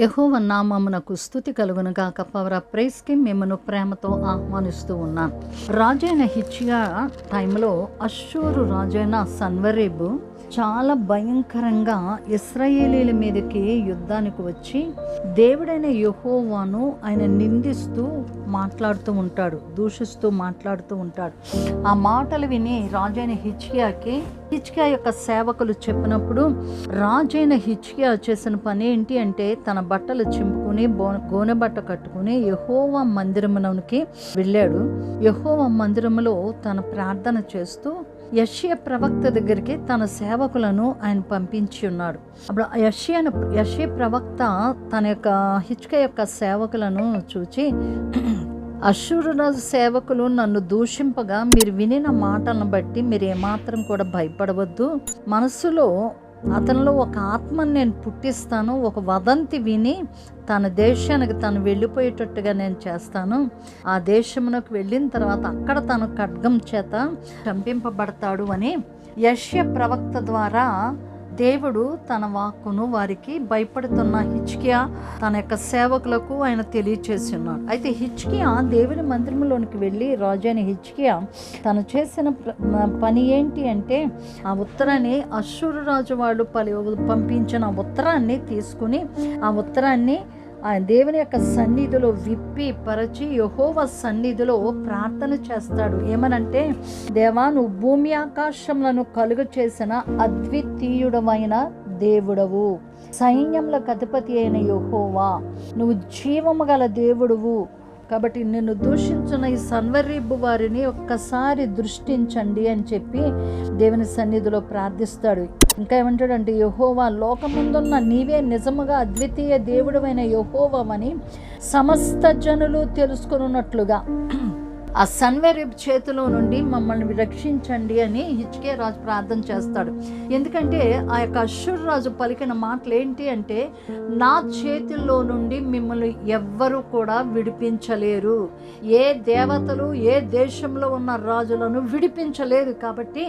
యహోవ నామమునకు స్థుతి కలుగును గాక. పవర్ ఆఫ్ ప్రైస్కి ప్రేమతో ఆహ్వానిస్తూ ఉన్నాను. రాజైన హిచ్చియా టైంలో అశ్షూరు రాజైన సన్వరేబు చాలా భయంకరంగా ఇస్రాయేలీల మీదకి యుద్ధానికి వచ్చి దేవుడైన యహోవాను ఆయన నిందిస్తూ మాట్లాడుతూ ఉంటాడు దూషిస్తూ మాట్లాడుతూ ఉంటాడు. ఆ మాటలు విని రాజైన హిచ్కియాకి హిచ్కియా యొక్క సేవకులు చెప్పినప్పుడు రాజైన హిచ్కియా చేసిన పని ఏంటి అంటే తన బట్టలు చింపుకుని బో గోనె బట్ట కట్టుకుని యహోవా మందిరమునకి వెళ్ళాడు. యహోవా మందిరములో తన ప్రార్థన చేస్తూ యష్య ప్రవక్త దగ్గరికి తన సేవకులను ఆయన పంపించి ఉన్నాడు. అప్పుడు యష్య యష్య ప్రవక్త తన యొక్క హిచ్క యొక్క సేవకులను చూచి అశూరురాజు సేవకులు నన్ను దూషింపగా మీరు వినిన మాటలను బట్టి మీరు ఏమాత్రం కూడా భయపడవద్దు. మనసులో అతనిలో ఒక ఆత్మను నేను పుట్టిస్తాను ఒక వదంతి విని తన దేశానికి తను వెళ్ళిపోయేటట్టుగా నేను చేస్తాను. ఆ దేశమునకు వెళ్ళిన తర్వాత అక్కడ తను ఖడ్గం చేత చంపింపబడతాడు అని యశ్య ప్రవక్త ద్వారా దేవుడు తన వాక్కును వారికి భయపడుతున్న హిచ్కియా తన యొక్క సేవకులకు ఆయన తెలియచేస్తున్నాడు. అయితే హిచ్కియా దేవుని మందిరంలోనికి వెళ్ళి రాజైన హిచ్కియా తను చేసిన పని ఏంటి అంటే ఆ ఉత్తరాన్ని అశ్వరు రాజు వాళ్ళు పలి పంపించిన ఉత్తరాన్ని తీసుకుని ఆ ఉత్తరాన్ని ఆ దేవుని యొక్క సన్నిధిలో విప్పి పరచి యహోవ సన్నిధిలో ప్రార్థన చేస్తాడు. ఏమనంటే దేవా నువ్వు భూమి ఆకాశములను కలుగు చేసిన అద్వితీయుడమైన దేవుడవు. సైన్యములకు అధిపతి అయిన యహోవా నువ్వు జీవము గల దేవుడువు. కాబట్టి నిన్ను దూషించిన ఈ సన్వరీబు వారిని ఒక్కసారి దృష్టించండి అని చెప్పి దేవుని సన్నిధిలో ప్రార్థిస్తాడు. ఇంకా ఏమంటాడంటే యహోవా లోకముందున్న నీవే నిజముగా అద్వితీయ దేవుడమైన యహోవమని సమస్త జనులు తెలుసుకున్నట్లుగా ఆ సన్వెరిబ్ చేతిలో నుండి మమ్మల్ని రక్షించండి అని హిచ్కే రాజు ప్రార్థన చేస్తాడు. ఎందుకంటే ఆ యొక్క అశ్వర్ రాజు పలికిన మాటలు ఏంటి అంటే నా చేతుల్లో నుండి మిమ్మల్ని ఎవ్వరు కూడా విడిపించలేరు. ఏ దేవతలు ఏ దేశంలో ఉన్న రాజులను విడిపించలేరు. కాబట్టి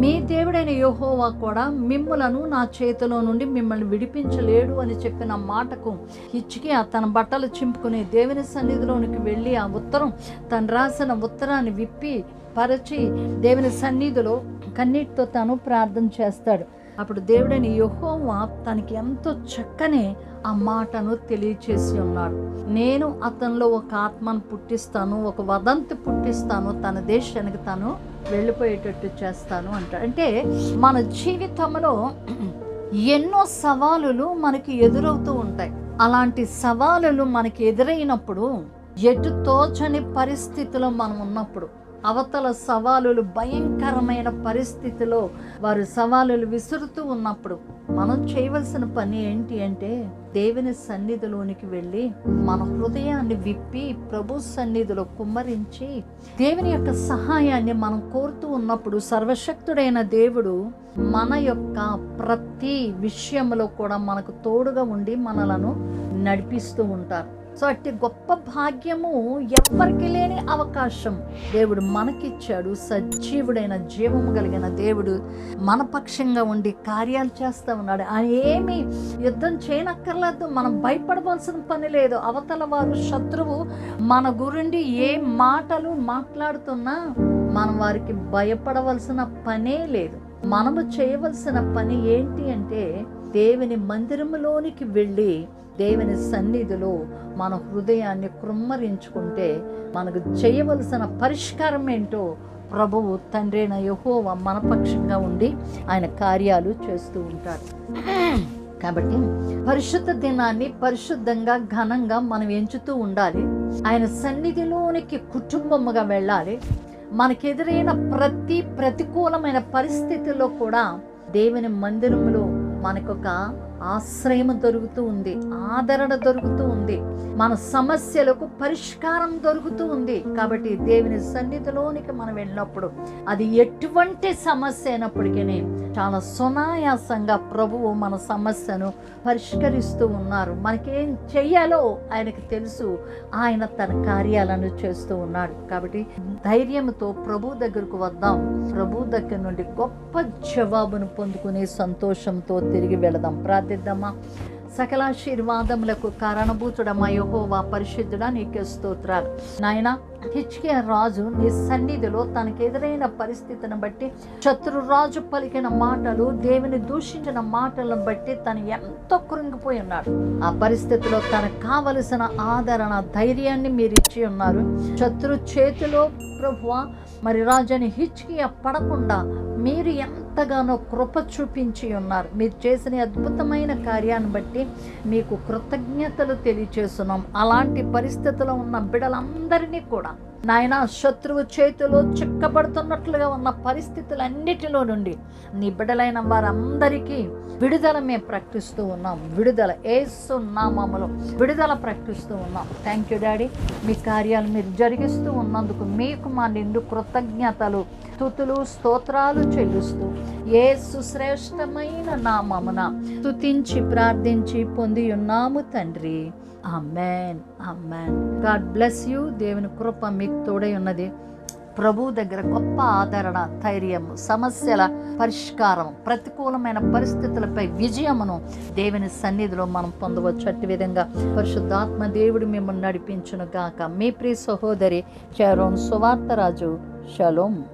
మీ దేవుడైన యెహోవా కూడా మిమ్మలను నా చేతిలో నుండి మిమ్మల్ని విడిపించలేడు అని చెప్పిన మాటకు హిచ్కి తన బట్టలు చింపుకుని దేవుని సన్నిధిలోనికి వెళ్ళి ఆ ఉత్తరం తను రాసి రాసిన ఉత్తరాన్ని విప్పి పరచి దేవుని సన్నిధిలో కన్నీటితో తాను ప్రార్థన చేస్తాడు. అప్పుడు దేవుడని యెహోవా తనకి ఎంతో చక్కని ఆ మాటను తెలియచేసి ఉన్నాడు. నేను అతనిలో ఒక ఆత్మను పుట్టిస్తాను ఒక వదంతి పుట్టిస్తాను తన దేశానికి తను వెళ్ళిపోయేటట్టు చేస్తాను అంటాడు. అంటే మన జీవితంలో ఎన్నో సవాలులు మనకి ఎదురవుతూ ఉంటాయి. అలాంటి సవాలులు మనకి ఎదురైనప్పుడు ఎటు తోచని పరిస్థితిలో మనం ఉన్నప్పుడు అవతల సవాలులు భయంకరమైన పరిస్థితిలో వారు సవాలులు విసురుతూ ఉన్నప్పుడు మనం చేయవలసిన పని ఏంటి అంటే దేవుని సన్నిధిలోనికి వెళ్ళి మన హృదయాన్ని విప్పి ప్రభు సన్నిధిలో కుమ్మరించి దేవుని యొక్క సహాయాన్ని మనం కోరుతూ ఉన్నప్పుడు సర్వశక్తుడైన దేవుడు మన యొక్క ప్రతి విషయంలో కూడా మనకు తోడుగా ఉండి మనలను నడిపిస్తూ ఉంటారు. సో అట్టి గొప్ప భాగ్యము ఎవ్వరికి లేని అవకాశం. దేవుడు మనకిచ్చాడు. సజీవుడైన జీవము కలిగిన దేవుడు మన పక్షంగా ఉండి కార్యాలు చేస్తూ ఉన్నాడు. ఆయన ఏమి యుద్ధం చేయనక్కర్లేదు. మనం భయపడవలసిన పని లేదు. అవతల వారు శత్రువు మన గురుండి ఏ మాటలు మాట్లాడుతున్నా మనం వారికి భయపడవలసిన పనే లేదు. మనము చేయవలసిన పని ఏంటి అంటే దేవుని మందిరములోనికి వెళ్ళి దేవుని సన్నిధిలో మన హృదయాన్ని కృమ్మరించుకుంటే మనకు చేయవలసిన పరిష్కారం ఏంటో ప్రభువు తండ్రైన యహోవ మనపక్షంగా ఉండి ఆయన కార్యాలు చేస్తూ ఉంటారు కాబట్టి పరిశుద్ధ దినాన్ని పరిశుద్ధంగా ఘనంగా మనం ఎంచుతూ ఉండాలి. ఆయన సన్నిధిలోనికి కుటుంబముగా వెళ్ళాలి. మనకెదురైన ప్రతి ప్రతికూలమైన పరిస్థితుల్లో కూడా దేవుని మందిరంలో మనకొక ఆశ్రయం దొరుకుతూ ఉంది ఆదరణ దొరుకుతూ ఉంది మన సమస్యలకు పరిష్కారం దొరుకుతూ ఉంది. కాబట్టి దేవుని సన్నిధిలోనికి మనం వెళ్ళినప్పుడు అది ఎటువంటి సమస్య అయినప్పటికీ చాలా సునాయాసంగా ప్రభువు మన సమస్యను పరిష్కరిస్తూ ఉన్నారు. మనకేం చెయ్యాలో ఆయనకు తెలుసు. ఆయన తన కార్యాలను చేస్తూ ఉన్నాడు. కాబట్టి ధైర్యంతో ప్రభు దగ్గరకు వద్దాం. ప్రభు దగ్గర నుండి గొప్ప జవాబును పొందుకునే సంతోషంతో తిరిగి వెళదాం. ప్రార్థిద్దామా సకలాశీర్వాదములకు కారణభూతుడమా యహోవా పరిశుద్ధుడా నీకే స్తోత్రాలు. నాయన హిచ్కియా రాజు నీ సన్నిధిలో తనకు ఎదురైన పరిస్థితిని బట్టి శత్రురాజు పలికిన మాటలు దేవుని దూషించిన మాటలను బట్టి తను ఎంతో కృంగిపోయి ఉన్నాడు. ఆ పరిస్థితిలో తనకు కావలసిన ఆదరణ ధైర్యాన్ని మీరు ఇచ్చి ఉన్నారు. శత్రు చేతిలో ప్రభువ మరి రాజుని హిచ్కియా పడకుండా మీరు ఎంతగానో కృప చూపించి ఉన్నారు. మీరు చేసిన అద్భుతమైన కార్యాన్ని బట్టి మీకు కృతజ్ఞతలు తెలియచేస్తున్నాం. అలాంటి పరిస్థితిలో ఉన్న బిడలందరినీ కూడా నాయన శత్రువు చేతిలో చిక్కబడుతున్నట్లుగా ఉన్న పరిస్థితులన్నిటిలో నుండి నిబిడలైన వారందరికీ విడుదల మేము ప్రకటిస్తూ ఉన్నాం. విడుదల ఏసు నామములో విడుదల ప్రకటిస్తూ ఉన్నాం. థ్యాంక్ యూ డాడీ మీ కార్యాలు మీరు జరిగిస్తూ ఉన్నందుకు మీకు మా నిండు కృతజ్ఞతలు తుతులు స్తోత్రాలు చెల్లిస్తూ ఏ సుశ్రేష్టమైన నామమున స్తుతించి ప్రార్థించి పొంది ఉన్నాము తండ్రి. Amen amen God bless you. దేవుని కృప మీకు తోడై ఉన్నది. ప్రభు దగ్గర గొప్ప ఆదరణ ధైర్యము సమస్యల పరిష్కారం ప్రతికూలమైన పరిస్థితులపై విజయమును దేవుని సన్నిధిలో మనం పొందవచ్చు. అట్టి విధంగా పరిశుద్ధాత్మ దేవుడు మిమ్మల్ని నడిపించును గాక. మీ ప్రియ సహోదరి షారోన్ సువార్తరాజు. షలోం.